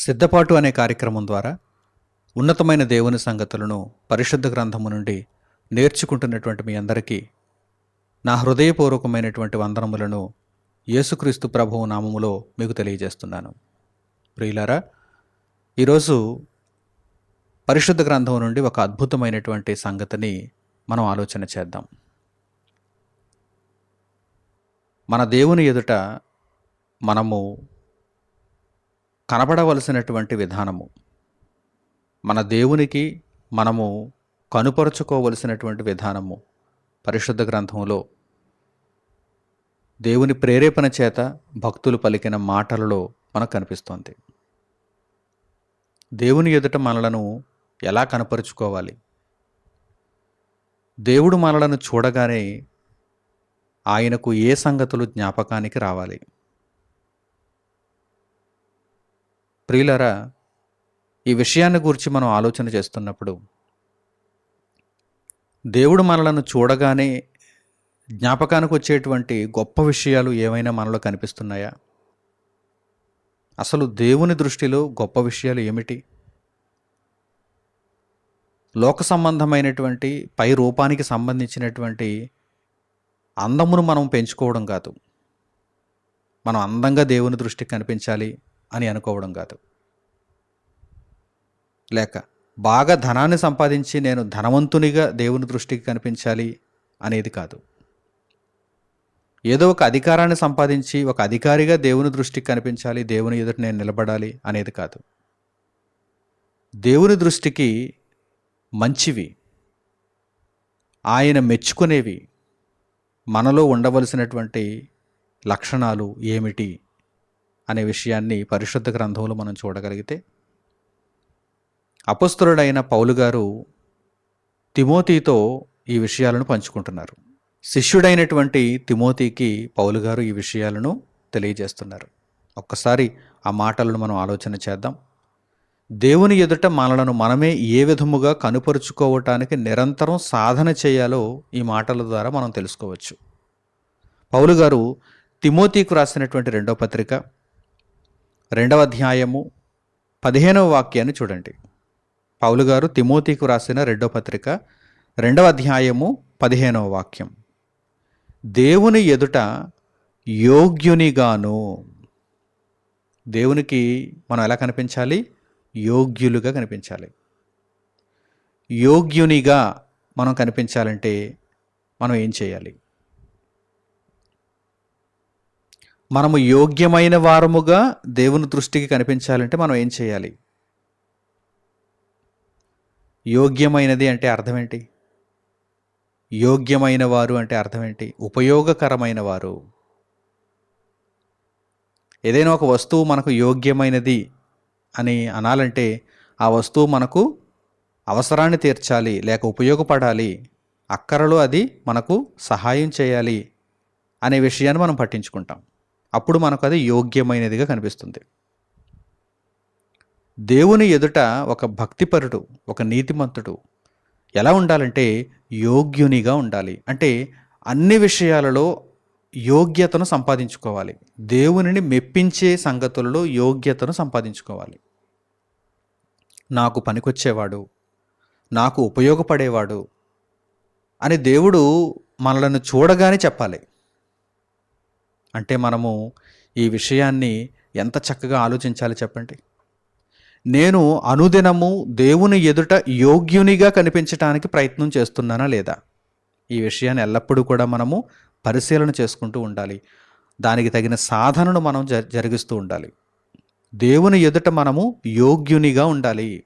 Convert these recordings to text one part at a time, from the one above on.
సిద్ధపాటు అనే కార్యక్రమం ద్వారా ఉన్నతమైన దేవుని సంగతులను పరిశుద్ధ గ్రంథము నుండి నేర్చుకుంటున్నటువంటి మీ అందరికీ నా హృదయపూర్వకమైనటువంటి వందనములను యేసుక్రీస్తు ప్రభువు నామములో మీకు తెలియజేస్తున్నాను. ప్రియులారా ఈరోజు పరిశుద్ధ గ్రంథం నుండి ఒక అద్భుతమైనటువంటి సంగతిని మనం ఆలోచన చేద్దాం. మన దేవుని ఎదుట మనము కనబడవలసినటువంటి విధానము. మన దేవునికి మనము కనుపరుచుకోవలసినటువంటి విధానము పరిశుద్ధ గ్రంథంలో. దేవుని ప్రేరేపణ చేత భక్తులు పలికిన మాటలలో మనకు కనిపిస్తోంది. దేవుని ఎదుట మనలను ఎలా కనపరుచుకోవాలి? దేవుడు మనలను చూడగానే ఆయనకు ఏ సంగతులు జ్ఞాపకానికి రావాలి? ప్రియులరా ఈ విషయాన్ని గురించి మనం ఆలోచన చేస్తున్నప్పుడు దేవుడు మనలను చూడగానే జ్ఞాపకానికి వచ్చేటువంటి గొప్ప విషయాలు ఏమైనా మనలో కనిపిస్తున్నాయా? అసలు దేవుని దృష్టిలో గొప్ప విషయాలు ఏమిటి? లోక సంబంధమైనటువంటి పై రూపానికి సంబంధించినటువంటి అందమును మనం పెంచుకోవడం కాదు. మనం అందంగా దేవుని దృష్టికి కనిపించాలి. అని అనుకోవడం కాదు. లేక బాగా ధనాన్ని సంపాదించి నేను ధనవంతునిగా దేవుని దృష్టికి కనిపించాలి అనేది కాదు. ఏదో ఒక అధికారాన్ని సంపాదించి ఒక అధికారిగా దేవుని దృష్టికి కనిపించాలి దేవుని ఎదుట నేను నిలబడాలి అనేది కాదు. దేవుని దృష్టికి మంచివి ఆయన మెచ్చుకునేవి మనలో ఉండవలసినటువంటి లక్షణాలు ఏమిటి అనే విషయాన్ని పరిశుద్ధ గ్రంథంలో మనం చూడగలిగితే అపస్తులుడైన పౌలు గారు తిమోతితో ఈ విషయాలను పంచుకుంటున్నారు. శిష్యుడైనటువంటి తిమోతికి పౌలు గారు ఈ విషయాలను తెలియజేస్తున్నారు. ఒక్కసారి ఆ మాటలను మనం ఆలోచన చేద్దాం. దేవుని ఎదుట మనలను మనమే ఏ విధముగా కనుపరుచుకోవటానికి నిరంతరం సాధన చేయాలో ఈ మాటల ద్వారా మనం తెలుసుకోవచ్చు. పౌలు గారు తిమోతికు రాసినటువంటి రెండో పత్రిక రెండవ అధ్యాయము పదిహేనవ వాక్యాన్ని చూడండి. పౌలు గారు తిమోతికు రాసిన రెండవ పత్రిక రెండవ అధ్యాయము పదిహేనవ వాక్యం. దేవుని ఎదుట యోగ్యునిగాను. దేవునికి మనం ఎలా కనిపించాలి? యోగ్యులుగా కనిపించాలి. యోగ్యునిగా మనం కనిపించాలంటే మనం ఏం చేయాలి? మనము యోగ్యమైన వారముగా దేవుని దృష్టికి కనిపించాలంటే మనం ఏం చేయాలి? యోగ్యమైనది అంటే అర్థం ఏంటి యోగ్యమైన వారు అంటే అర్థం ఏంటి ఉపయోగకరమైన వారు. ఏదైనా ఒక వస్తువు మనకు యోగ్యమైనది అని అనాలంటే ఆ వస్తువు మనకు అవసరాన్ని తీర్చాలి లేక ఉపయోగపడాలి అక్కరలో అది మనకు సహాయం చేయాలి అనే విషయాన్ని మనం పట్టించుకుంటాం. అప్పుడు మనకు అది యోగ్యమైనదిగా కనిపిస్తుంది. దేవుని ఎదుట ఒక భక్తిపరుడు ఒక నీతిమంతుడు ఎలా ఉండాలంటే యోగ్యునిగా ఉండాలి. అంటే అన్ని విషయాలలో యోగ్యతను సంపాదించుకోవాలి. దేవునిని మెప్పించే సంగతులలో యోగ్యతను సంపాదించుకోవాలి. నాకు పనికొచ్చేవాడు నాకు ఉపయోగపడేవాడు అని దేవుడు మనలను చూడగానే చెప్పాలి. అంటే మనము ఈ విషయాన్ని ఎంత చక్కగా ఆలోచించాలి చెప్పండి? నేను అనుదినము దేవుని ఎదుట యోగ్యునిగా కనిపించటానికి ప్రయత్నం చేస్తున్నానా లేదా? ఈ విషయాన్ని ఎల్లప్పుడూ కూడా మనము పరిశీలన చేసుకుంటూ ఉండాలి. దానికి తగిన సాధనను మనం జ జరిగిస్తూ ఉండాలి. దేవుని ఎదుట మనము యోగ్యునిగా ఉండాలి.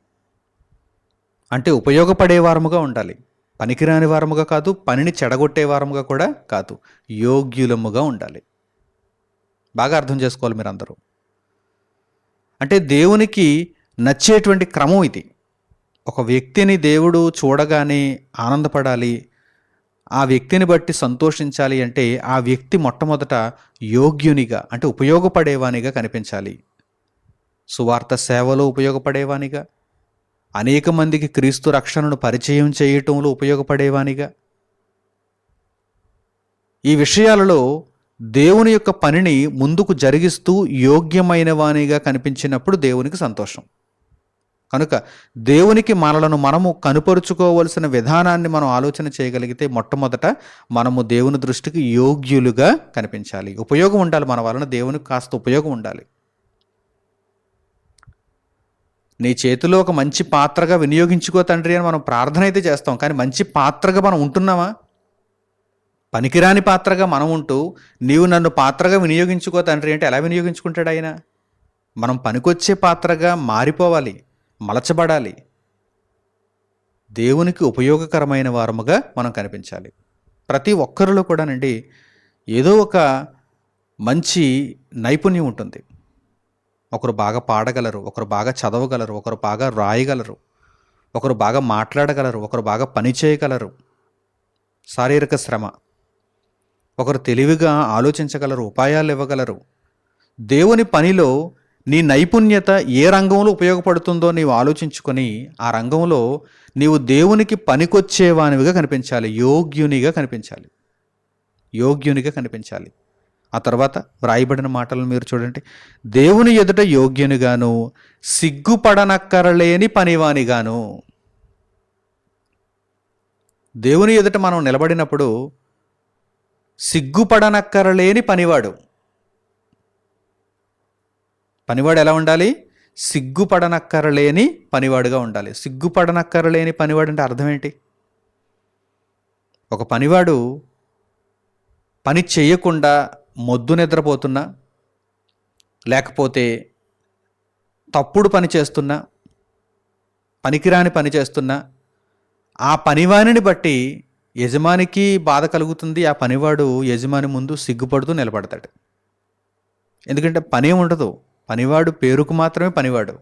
అంటే ఉపయోగపడే వారముగా ఉండాలి. పనికిరాని వారముగా కాదు పనిని చెడగొట్టే వారముగా కూడా కాదు. యోగ్యులముగా ఉండాలి. బాగా అర్థం చేసుకోవాలి మీరందరూ. అంటే దేవునికి నచ్చేటువంటి క్రమం ఇది. ఒక వ్యక్తిని దేవుడు చూడగానే ఆనందపడాలి ఆ వ్యక్తిని బట్టి సంతోషించాలి అంటే ఆ వ్యక్తి మొట్టమొదట యోగ్యునిగా అంటే ఉపయోగపడేవానిగా కనిపించాలి. సువార్త సేవలో ఉపయోగపడేవానిగా అనేక మందికి క్రీస్తు రక్షణను పరిచయం చేయటంలో ఉపయోగపడేవానిగా. ఈ విషయాలలో దేవుని యొక్క పనిని ముందుకు జరిగిస్తూ యోగ్యమైనవానిగా కనిపించినప్పుడు దేవునికి సంతోషం. కనుక దేవునికి మనలను మనము కనుపరుచుకోవలసిన విధానాన్ని మనం ఆలోచన చేయగలిగితే మొట్టమొదట మనము దేవుని దృష్టికి యోగ్యులుగా కనిపించాలి. ఉపయోగం ఉండాలి మన వలన దేవునికి కాస్త ఉపయోగం ఉండాలి. నీ చేతిలో ఒక మంచి పాత్రగా వినియోగించుకో తండ్రి అని మనం ప్రార్థన అయితే చేస్తాం. కానీ మంచి పాత్రగా మనం ఉంటున్నామా? పనికిరాని పాత్రగా మనం ఉంటూ నీవు నన్ను పాత్రగా వినియోగించుకో తండ్రి అంటే ఎలా వినియోగించుకుంటాడు ఆయన? మనం పనికొచ్చే పాత్రగా మారిపోవాలి మలచబడాలి. దేవునికి ఉపయోగకరమైన వారముగా మనం కనిపించాలి. ప్రతి ఒక్కరిలో కూడానండి ఏదో ఒక మంచి నైపుణ్యం ఉంటుంది. ఒకరు బాగా పాడగలరు ఒకరు బాగా చదవగలరు ఒకరు బాగా రాయగలరు ఒకరు బాగా మాట్లాడగలరు ఒకరు బాగా పని చేయగలరు. శారీరక శ్రమ. ఒకరు తెలివిగా ఆలోచించగలరు ఉపాయాలు ఇవ్వగలరు. దేవుని పనిలో నీ నైపుణ్యత ఏ రంగంలో ఉపయోగపడుతుందో నీవు ఆలోచించుకొని ఆ రంగంలో నీవు దేవునికి పనికొచ్చేవానివిగా కనిపించాలి యోగ్యునిగా కనిపించాలి. యోగ్యునిగా కనిపించాలి. ఆ తర్వాత వ్రాయబడిన మాటలను మీరు చూడండి. దేవుని ఎదుట యోగ్యునిగాను సిగ్గుపడనక్కరలేని పనివానిగాను. దేవుని ఎదుట మనం నిలబడినప్పుడు సిగ్గుపడనక్కరలేని పనివాడు. పనివాడు ఎలా ఉండాలి? సిగ్గుపడనక్కరలేని పనివాడుగా ఉండాలి. సిగ్గుపడనక్కరలేని పనివాడు అంటే అర్థం ఏంటి? ఒక పనివాడు పని చేయకుండా మొద్దు నిద్రపోతున్నా లేకపోతే తప్పుడు పని చేస్తున్నా పనికిరాని పని చేస్తున్నా ఆ పనివానిని బట్టి యజమానికి బాధ కలుగుతుంది ఆ పనివాడు యజమాని ముందు సిగ్గుపడుతూ నిలబడతాడు. ఎందుకంటే పని ఉండదు. పనివాడు పేరుకు మాత్రమే పనివాడు.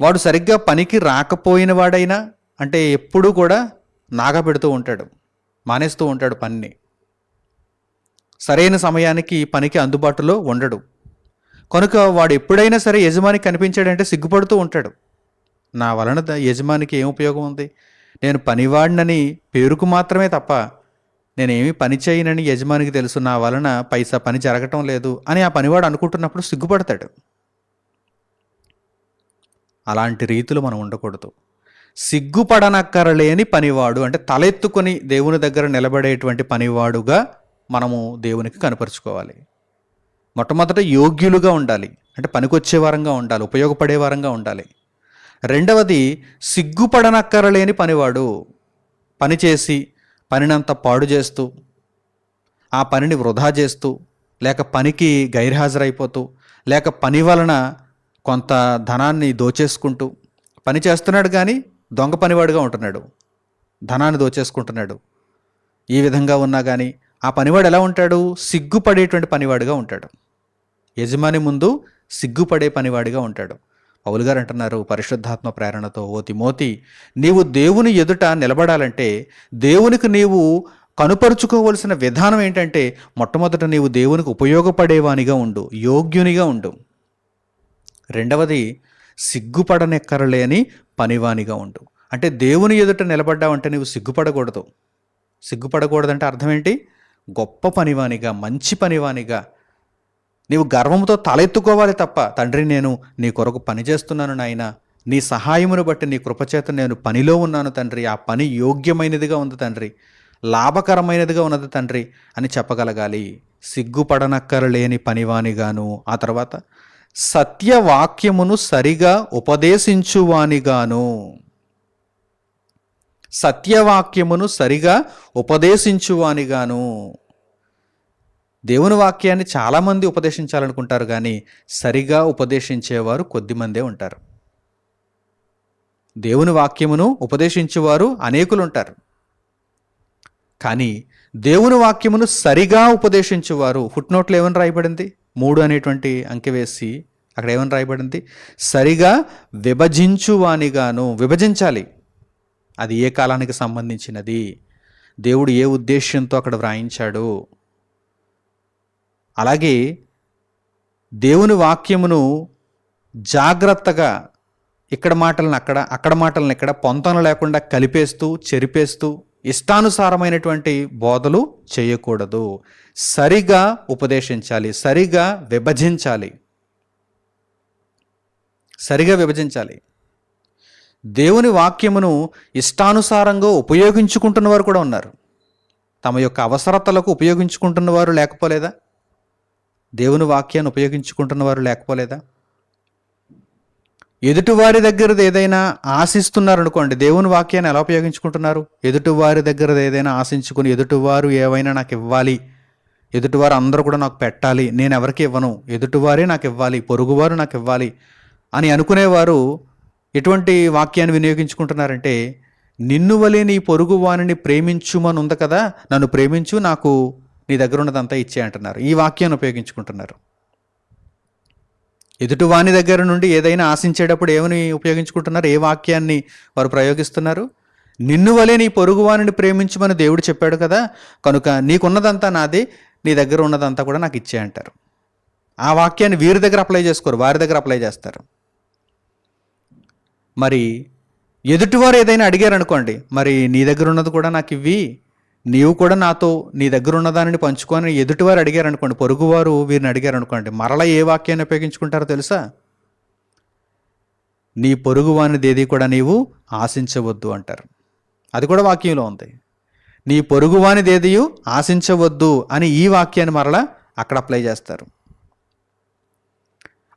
వాడు సరిగ్గా పనికి రాకపోయిన వాడైనా అంటే ఎప్పుడూ కూడా నాగా పెడుతూ ఉంటాడు మానేస్తూ ఉంటాడు పనిని. సరైన సమయానికి పనికి అందుబాటులో ఉండడు. కనుక వాడు ఎప్పుడైనా సరే యజమానికి కనిపించాడంటే సిగ్గుపడుతూ ఉంటాడు. నా వలన యజమానికి ఏం ఉపయోగం ఉంది? నేను పనివాడినని పేరుకు మాత్రమే తప్ప నేనేమి పని చేయనని యజమానికి తెలుసు నా వలన పైసా పని జరగటం లేదు అని ఆ పనివాడు అనుకుంటున్నప్పుడు సిగ్గుపడతాడు. అలాంటి రీతులు మనం ఉండకూడదు. సిగ్గుపడనక్కరలేని పనివాడు అంటే తలెత్తుకొని దేవుని దగ్గర నిలబడేటువంటి పనివాడుగా మనము దేవునికి కనపరుచుకోవాలి. మొట్టమొదట యోగ్యులుగా ఉండాలి. అంటే పనికొచ్చే వారంగా ఉండాలి ఉపయోగపడే వారంగా ఉండాలి. రెండవది సిగ్గుపడనక్కరలేని పనివాడు. పని చేసి పనినంత పాడు చేస్తూ ఆ పనిని వృధా చేస్తూ లేక పనికి గైర్హాజరైపోతూ లేక పని వలన కొంత ధనాన్ని దోచేసుకుంటూ పని చేస్తున్నాడు కానీ దొంగ పనివాడుగా ఉంటున్నాడు. ధనాన్ని దోచేసుకుంటున్నాడు. ఈ విధంగా ఉన్నా కానీ ఆ పనివాడు ఎలా ఉంటాడు? సిగ్గుపడేటువంటి పనివాడుగా ఉంటాడు. యజమాని ముందు సిగ్గుపడే పనివాడిగా ఉంటాడు. పౌలు గారు అంటున్నారు పరిశుద్ధాత్మ ప్రేరణతో ఓ తిమోతి నీవు దేవుని ఎదుట నిలబడాలంటే దేవునికి నీవు కనుపరుచుకోవలసిన విధానం ఏంటంటే మొట్టమొదట నీవు దేవునికి ఉపయోగపడేవానిగా ఉండు యోగ్యునిగా ఉండు. రెండవది సిగ్గుపడనెక్కరలేని పనివానిగా ఉండు. అంటే దేవుని ఎదుట నిలబడ్డావంటే నీవు సిగ్గుపడకూడదు. సిగ్గుపడకూడదంటే అర్థం ఏంటి? గొప్ప పనివానిగా మంచి పనివానిగా నీవు గర్వంతో తలెత్తుకోవాలి తప్ప తండ్రి నేను నీ కొరకు పని చేస్తున్నాను నాయన. నీ సహాయమును బట్టి నీ కృపచేత నేను పనిలో ఉన్నాను తండ్రి. ఆ పని యోగ్యమైనదిగా ఉంది తండ్రి. లాభకరమైనదిగా ఉన్నది తండ్రి అని చెప్పగలగాలి. సిగ్గుపడనక్కరలేని పనివానిగాను ఆ తర్వాత సత్యవాక్యమును సరిగా ఉపదేశించువానిగాను. సత్యవాక్యమును సరిగా ఉపదేశించువానిగాను. దేవుని వాక్యాన్ని చాలామంది ఉపదేశించాలనుకుంటారు కానీ సరిగా ఉపదేశించేవారు కొద్దిమందే ఉంటారు. దేవుని వాక్యమును ఉపదేశించేవారు అనేకులు ఉంటారు కానీ దేవుని వాక్యమును సరిగా ఉపదేశించేవారు ఫుట్నోట్లో ఏమని రాయబడింది? మూడు అనేటువంటి అంకె వేసి అక్కడ ఏమని రాయబడింది? సరిగా విభజించువానిగాను విభజించాలి. అది ఏ కాలానికి సంబంధించినది? దేవుడు ఏ ఉద్దేశ్యంతో అక్కడ వ్రాయించాడు? అలాగే దేవుని వాక్యమును జాగ్రత్తగా ఇక్కడ మాటలను అక్కడ అక్కడ మాటలను ఇక్కడ పొంతన లేకుండా కలిపేస్తూ చెరిపేస్తూ ఇష్టానుసారమైనటువంటి బోధలు చేయకూడదు. సరిగా ఉపదేశించాలి సరిగా విభజించాలి. సరిగా విభజించాలి. దేవుని వాక్యమును ఇష్టానుసారంగా ఉపయోగించుకుంటున్న వారు కూడా ఉన్నారు. తమ యొక్క అవసరతలకు ఉపయోగించుకుంటున్న వారు లేకపోలేదా? దేవుని వాక్యాన్ని ఉపయోగించుకుంటున్న వారు లేకపోలేదా? ఎదుటివారి దగ్గరది ఏదైనా ఆశిస్తున్నారు అనుకోండి దేవుని వాక్యాన్ని ఎలా ఉపయోగించుకుంటున్నారు? ఎదుటివారి దగ్గరది ఏదైనా ఆశించుకుని ఎదుటివారు ఏవైనా నాకు ఇవ్వాలి ఎదుటివారు అందరూ కూడా నాకు పెట్టాలి నేను ఎవరికి ఇవ్వను ఎదుటివారే నాకు ఇవ్వాలి పొరుగువారు నాకు ఇవ్వాలి అని అనుకునేవారు ఎటువంటి వాక్యాన్ని వినియోగించుకుంటున్నారంటే నిన్ను వలే నీ పొరుగువానిని ప్రేమించుమని ఉంది కదా నన్ను ప్రేమించు నాకు నీ దగ్గర ఉన్నదంతా ఇచ్చే అంటున్నారు. ఈ వాక్యాన్ని ఉపయోగించుకుంటున్నారు. ఎదుటివాని దగ్గర నుండి ఏదైనా ఆశించేటప్పుడు ఏమని ఉపయోగించుకుంటున్నారు? ఏ వాక్యాన్ని వారు ప్రయోగిస్తున్నారు? నిన్ను వలె నీ పొరుగువానిని ప్రేమించమని దేవుడు చెప్పాడు కదా? కనుక నీకున్నదంతా నాది నీ దగ్గర ఉన్నదంతా కూడా నాకు ఇచ్చే అంటారు. ఆ వాక్యాన్ని వీరి దగ్గర అప్లై చేసుకోరు వారి దగ్గర అప్లై చేస్తారు. మరి ఎదుటివారు ఏదైనా అడిగారు అనుకోండి మరి నీ దగ్గర ఉన్నది కూడా నాకు ఇవ్వి నీవు కూడా నాతో నీ దగ్గర ఉన్నదానిని పంచుకొని ఎదుటివారు అడిగారు అనుకోండి పొరుగువారు వీరిని అడిగారు అనుకోండి మరలా ఏ వాక్యాన్ని ఉపయోగించుకుంటారో తెలుసా? నీ పొరుగువాని ఏది కూడా నీవు ఆశించవద్దు అంటారు. అది కూడా వాక్యంలో ఉంది. నీ పొరుగువాని ఏదియు ఆశించవద్దు అని ఈ వాక్యాన్ని మరలా అక్కడ అప్లై చేస్తారు.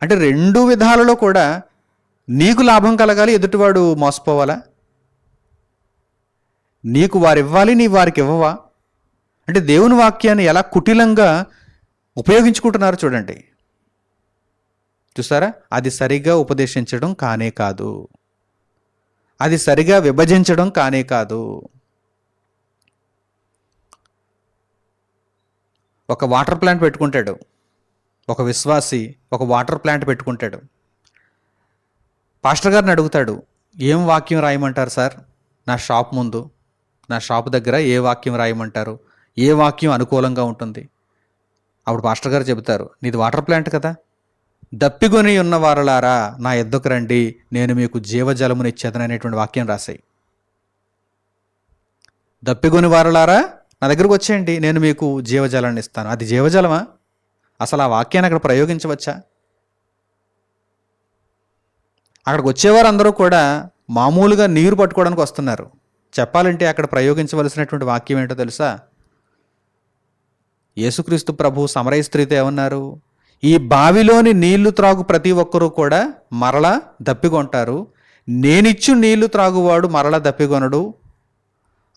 అంటే రెండు విధాలలో కూడా నీకు లాభం కలగాలి ఎదుటివాడు మోసపోవాలా? నీకు వారివ్వాలి నీ వారికి ఇవ్వవా? అంటే దేవుని వాక్యాన్ని ఎలా కుటిలంగా ఉపయోగించుకుంటున్నారు చూడండి. చూసారా అది సరిగా ఉపదేశించడం కానే కాదు. అది సరిగా విభజించడం కానే కాదు. ఒక వాటర్ ప్లాంట్ పెట్టుకుంటాడు. ఒక విశ్వాసి ఒక వాటర్ ప్లాంట్ పెట్టుకుంటాడు. పాస్టర్ గారిని అడుగుతాడు ఏం వాక్యం రాయమంటారు సార్? నా షాప్ ముందు. నా షాప్ దగ్గర ఏ వాక్యం రాయమంటారు? ఏ వాక్యం అనుకూలంగా ఉంటుంది? అప్పుడు మాస్టర్ గారు చెబుతారు నీది వాటర్ ప్లాంట్ కదా? దప్పిగొని ఉన్న వారలారా నా ఎద్దుకు రండి నేను మీకు జీవజలమును ఇచ్చేదననేటువంటి వాక్యం రాశాయి. దప్పిగొని వారలారా నా దగ్గరకు వచ్చేయండి నేను మీకు జీవజలాన్ని ఇస్తాను. అది జీవజలమా? అసలు ఆ వాక్యాన్ని అక్కడ ప్రయోగించవచ్చా? అక్కడికి వచ్చేవారు అందరూ కూడా మామూలుగా నీరు పట్టుకోవడానికి వస్తున్నారు. చెప్పాలంటే అక్కడ ప్రయోగించవలసినటువంటి వాక్యం ఏంటో తెలుసా? యేసుక్రీస్తు ప్రభు సమరయ స్త్రీతో ఏమన్నారు? ఈ బావిలోని నీళ్ళు త్రాగు ప్రతి ఒక్కరూ కూడా మరలా దప్పికొంటారు. నేనిచ్చు నీళ్ళు త్రాగువాడు మరలా దప్పిగొనడు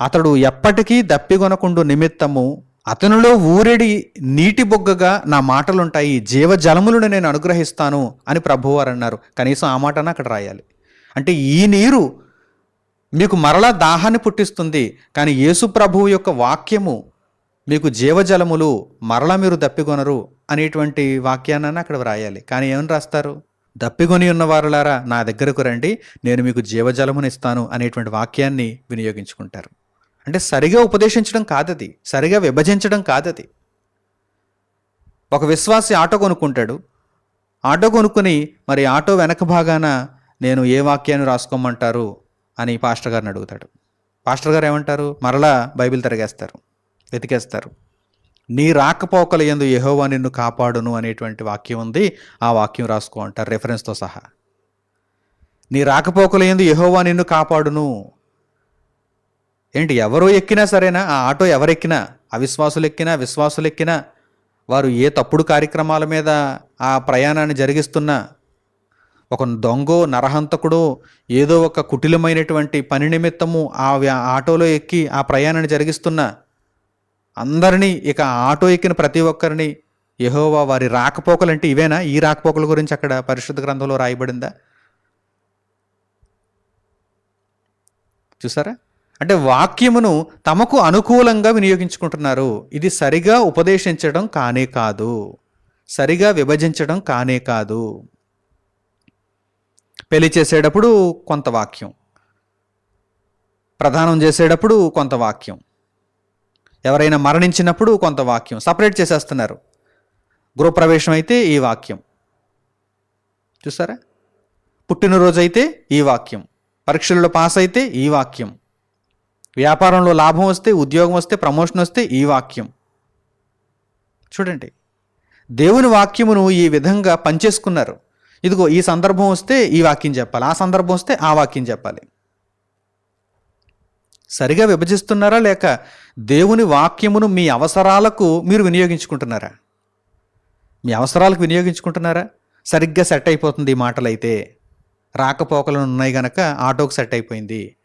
అతడు ఎప్పటికీ దప్పికొనకుండు నిమిత్తము అతనిలో ఊరెడి నీటి బొగ్గగా నా మాటలుంటాయి. జీవజలములను నేను అనుగ్రహిస్తాను అని ప్రభువారు అన్నారు. కనీసం ఆ మాటన అక్కడ రాయాలి. అంటే ఈ నీరు మీకు మరలా దాహాన్ని పుట్టిస్తుంది కానీ యేసు ప్రభువు యొక్క వాక్యము మీకు జీవజలములు మరలా మీరు దప్పికొనరు అనేటువంటి వాక్యాన్ని అక్కడ వ్రాయాలి. కానీ ఏమని రాస్తారు? దప్పికొని ఉన్నవారులారా నా దగ్గరకు రండి నేను మీకు జీవజలమును ఇస్తాను అనేటువంటి వాక్యాన్ని వినియోగించుకుంటారు. అంటే సరిగా ఉపదేశించడం కాదది సరిగా విభజించడం కాదది. ఒక విశ్వాసి ఆటో కొనుక్కుంటాడు. ఆటో కొనుక్కుని మరి ఆటో వెనక భాగాన నేను ఏ వాక్యాన్ని రాసుకోమంటారు? అని పాస్టర్ గారిని అడుగుతాడు. పాస్టర్ గారు ఏమంటారు? మరలా బైబిల్ తిరగేస్తారు వెతికేస్తారు. నీ రాకపోకల ఎందు యహోవా నిన్ను కాపాడును అనేటువంటి వాక్యం ఉంది. ఆ వాక్యం రాసుకో అంటారు రెఫరెన్స్తో సహా. నీ రాకపోకల ఎందు యహోవా నిన్ను కాపాడును. ఏంటి ఎవరు ఎక్కినా సరేనా? ఆ ఆటో ఎవరెక్కినా? అవిశ్వాసులు ఎక్కినా విశ్వాసులు ఎక్కినా వారు ఏ తప్పుడు కార్యక్రమాల మీద ఆ ప్రయాణాన్ని జరిగిస్తున్నా? ఒక దొంగో నరహంతకుడో ఏదో ఒక కుటిలమైనటువంటి పని నిమిత్తము ఆ ఆటోలో ఎక్కి ఆ ప్రయాణాన్ని జరిగిస్తున్న అందరినీ ఇక ఆటో ఎక్కిన ప్రతి ఒక్కరిని యహోవా వారి రాకపోకలు అంటే ఇవేనా? ఈ రాకపోకల గురించి అక్కడ పరిశుద్ధ గ్రంథంలో రాయబడిందా? చూసారా? అంటే వాక్యమును తమకు అనుకూలంగా వినియోగించుకుంటున్నారు. ఇది సరిగా ఉపదేశించడం కానే కాదు. సరిగా విభజించడం కానే కాదు. పెళ్ళి చేసేటప్పుడు కొంత వాక్యం. ప్రదానం చేసేటప్పుడు కొంత వాక్యం. ఎవరైనా మరణించినప్పుడు కొంత వాక్యం. సపరేట్ చేసేస్తున్నారు. గృహప్రవేశం అయితే ఈ వాక్యం. చూసారా? పుట్టినరోజు అయితే ఈ వాక్యం. పరీక్షల్లో పాస్ అయితే ఈ వాక్యం. వ్యాపారంలో లాభం వస్తే ఉద్యోగం వస్తే ప్రమోషన్ వస్తే ఈ వాక్యం. చూడండి. దేవుని వాక్యమును ఈ విధంగా పనిచేసుకున్నారు. ఇదిగో ఈ సందర్భం వస్తే ఈ వాక్యం చెప్పాలి ఆ సందర్భం వస్తే ఆ వాక్యం చెప్పాలి. సరిగా విభజిస్తున్నారా లేక దేవుని వాక్యమును మీ అవసరాలకు మీరు వినియోగించుకుంటున్నారా? మీ అవసరాలకు వినియోగించుకుంటున్నారా? సరిగ్గా సెట్ అయిపోతుంది ఈ మాటలు అయితే రాకపోకలు ఉన్నాయి గనక ఆటోకి సెట్ అయిపోయింది.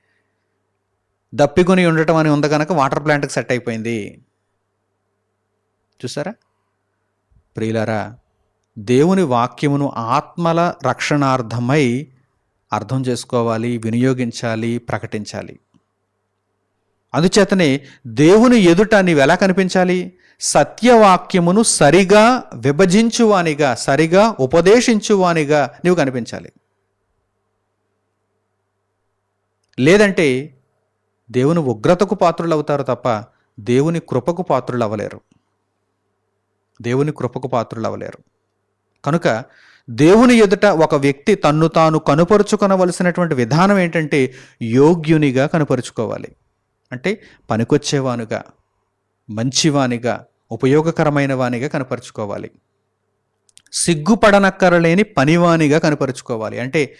దప్పికొని ఉండటం అని ఉంది కనుక వాటర్ ప్లాంట్కి సెట్ అయిపోయింది. చూసారా? ప్రియులారా దేవుని వాక్యమును ఆత్మల రక్షణార్థమై అర్థం చేసుకోవాలి వినియోగించాలి ప్రకటించాలి. అందుచేతనే దేవుని ఎదుట నీవు ఎలా కనిపించాలి? సత్యవాక్యమును సరిగా విభజించువానిగా సరిగా ఉపదేశించువానిగా నీవు కనిపించాలి. లేదంటే దేవుని ఉగ్రతకు పాత్రులు అవుతారు తప్ప దేవుని కృపకు పాత్రులు అవ్వలేరు దేవుని కృపకు పాత్రులు అవ్వలేరు కనుక దేవుని ఎదుట ఒక వ్యక్తి తన్ను తాను కనుపరుచుకొనవలసినటువంటి విధానం ఏంటంటే యోగ్యునిగా కనుపరుచుకోవాలి. అంటే పనికొచ్చేవానుగా మంచివానిగా ఉపయోగకరమైన వానిగా కనపరుచుకోవాలి. సిగ్గుపడనక్కరలేని పనివానిగా కనపరుచుకోవాలి. అంటే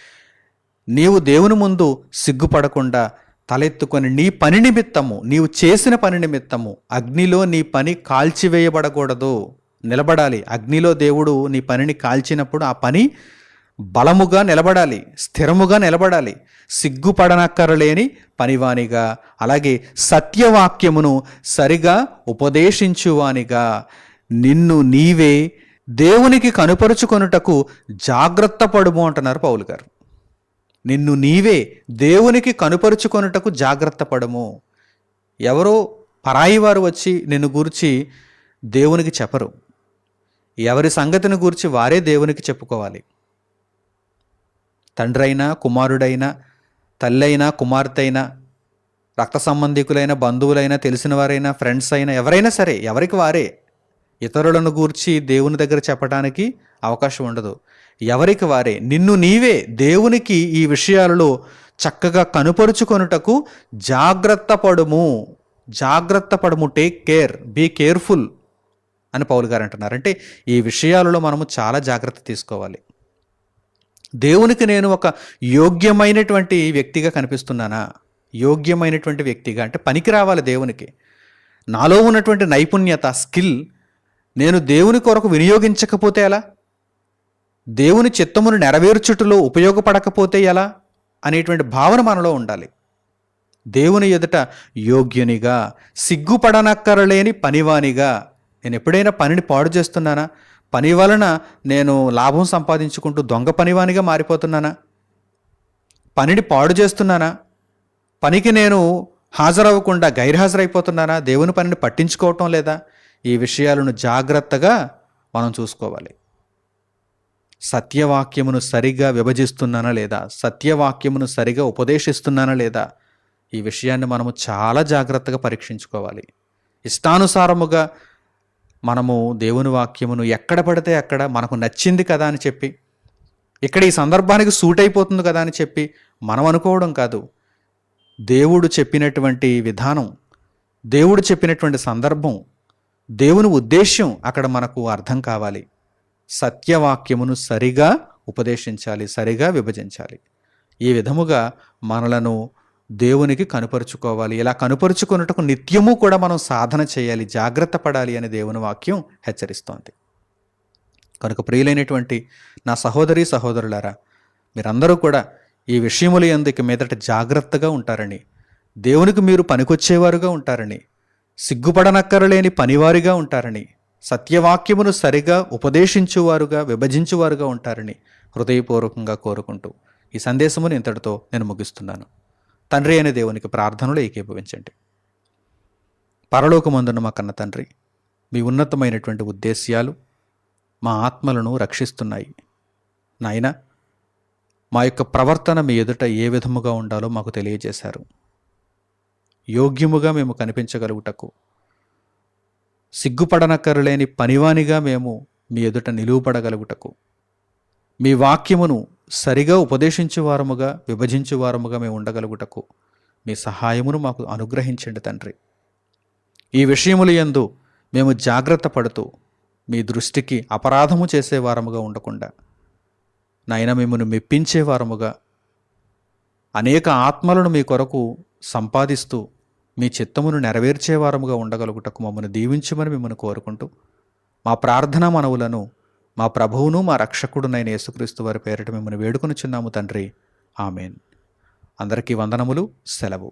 నీవు దేవుని ముందు సిగ్గుపడకుండా తలెత్తుకొని నీ పని నిమిత్తము నీవు చేసిన పని నిమిత్తము అగ్నిలో నీ పని కాల్చివేయబడకూడదు. నిలబడాలి. అగ్నిలో దేవుడు నీ పనిని కాల్చినప్పుడు ఆ పని బలముగా నిలబడాలి స్థిరముగా నిలబడాలి. సిగ్గుపడనక్కరలేని పనివానిగా అలాగే సత్యవాక్యమును సరిగా ఉపదేశించువానిగా. నిన్ను నీవే దేవునికి కనుపరుచుకొనుటకు జాగ్రత్త పడుము అంటున్నారు పౌలు గారు. నిన్ను నీవే దేవునికి కనుపరుచుకొనుటకు జాగ్రత్త పడము. ఎవరో పరాయి వారు వచ్చి నిన్ను గూర్చి దేవునికి చెప్పరు. ఎవరి సంగతిని గూర్చి వారే దేవునికి చెప్పుకోవాలి. తండ్రైనా కుమారుడైనా తల్లైనా కుమార్తె అయినా రక్త సంబంధికులైన బంధువులైనా తెలిసిన వారైనా ఫ్రెండ్స్ అయినా ఎవరైనా సరే ఎవరికి వారే ఇతరులను గూర్చి దేవుని దగ్గర చెప్పడానికి అవకాశం ఉండదు. ఎవరికి వారే నిన్ను నీవే దేవునికి ఈ విషయాలలో చక్కగా కనుపరుచుకొనుటకు జాగ్రత్త పడుము. జాగ్రత్త పడుము టేక్ కేర్ బీ కేర్ఫుల్ అని పౌలు గారు అంటున్నారు. అంటే ఈ విషయాలలో మనము చాలా జాగ్రత్త తీసుకోవాలి. దేవునికి నేను ఒక యోగ్యమైనటువంటి వ్యక్తిగా కనిపిస్తున్నానా? యోగ్యమైనటువంటి వ్యక్తిగా అంటే పనికి రావాలి దేవునికి. నాలో ఉన్నటువంటి నైపుణ్యత స్కిల్ నేను దేవుని కొరకు వినియోగించకపోతే ఎలా? దేవుని చిత్తమును నెరవేర్చుటలో ఉపయోగపడకపోతే ఎలా? అనేటువంటి భావన మనలో ఉండాలి. దేవుని ఎదుట యోగ్యునిగా సిగ్గుపడనక్కరలేని పనివానిగా నేను ఎప్పుడైనా పనిని పాడు చేస్తున్నానా? పని వలన నేను లాభం సంపాదించుకుంటూ దొంగ పనివానిగా మారిపోతున్నానా? పనిని పాడు చేస్తున్నానా? పనికి నేను హాజరవ్వకుండా గైర్హాజరైపోతున్నానా? దేవుని పనిని పట్టించుకోవటం లేదా? ఈ విషయాలను జాగ్రత్తగా మనం చూసుకోవాలి. సత్యవాక్యమును సరిగా విభజిస్తున్నానా లేదా? సత్యవాక్యమును సరిగా ఉపదేశిస్తున్నానా లేదా? ఈ విషయాన్ని మనము చాలా జాగ్రత్తగా పరీక్షించుకోవాలి. ఇష్టానుసారముగా మనము దేవుని వాక్యమును ఎక్కడ పడితే అక్కడ మనకు నచ్చింది కదా అని చెప్పి ఇక్కడ ఈ సందర్భానికి సూట్ అయిపోతుంది కదా అని చెప్పి మనం అనుకోవడం కాదు. దేవుడు చెప్పినటువంటి విధానం దేవుడు చెప్పినటువంటి సందర్భం దేవుని ఉద్దేశ్యం అక్కడ మనకు అర్థం కావాలి. సత్యవాక్యమును సరిగా ఉపదేశించాలి సరిగా విభజించాలి. ఈ విధముగా మనలను దేవునికి కనుపరుచుకోవాలి. ఇలా కనుపరుచుకున్నటకు నిత్యము కూడా మనం సాధన చేయాలి జాగ్రత్త పడాలి అని దేవుని వాక్యం హెచ్చరిస్తోంది. కనుక ప్రియులైనటువంటి నా సహోదరి సహోదరులారా మీరందరూ కూడా ఈ విషయముల ఎందుకు మీదట జాగ్రత్తగా ఉంటారని దేవునికి మీరు పనికొచ్చేవారుగా ఉంటారని సిగ్గుపడనక్కరలేని పనివారిగా ఉంటారని సత్యవాక్యమును సరిగా ఉపదేశించువారుగా విభజించువారుగా ఉంటారని హృదయపూర్వకంగా కోరుకుంటూ ఈ సందేశమును ఇంతటితో నేను ముగిస్తున్నాను. తండ్రి అనే దేవునికి ప్రార్థనలు ఏకీభవించండి. పరలోకమందున్న మా కన్న తండ్రి మీ ఉన్నతమైనటువంటి ఉద్దేశ్యాలు మా ఆత్మలను రక్షిస్తున్నాయి. నాయన మా యొక్క ప్రవర్తన మీ ఎదుట ఏ విధముగా ఉండాలో మాకు తెలియజేశారు. యోగ్యముగా మేము కనిపించగలుగుటకు సిగ్గుపడనక్కరలేని పనివానిగా మేము మీ ఎదుట నిలువపడగలుగుటకు మీ వాక్యమును సరిగా ఉపదేశించేవారముగా విభజించేవారముగా మేము ఉండగలుగుటకు మీ సహాయమును మాకు అనుగ్రహించండి తండ్రి. ఈ విషయములు యందు మేము జాగ్రత్త పడుతూ మీ దృష్టికి అపరాధము చేసేవారముగా ఉండకుండా నాయన మిమ్మల్ని మెప్పించేవారముగా అనేక ఆత్మలను మీ కొరకు సంపాదిస్తూ మీ చిత్తమును నెరవేర్చేవారముగా ఉండగలుగుటకు మమ్మల్ని దీవించమని మిమ్మల్ని కోరుకుంటూ మా ప్రార్థనా మనవులను మా ప్రభువును మా రక్షకుడునైన యేసుక్రీస్తు వారి పేరిట మిమ్మల్ని వేడుకొనుచున్నాము తండ్రి. ఆమెన్. అందరికీ వందనములు సెలవు.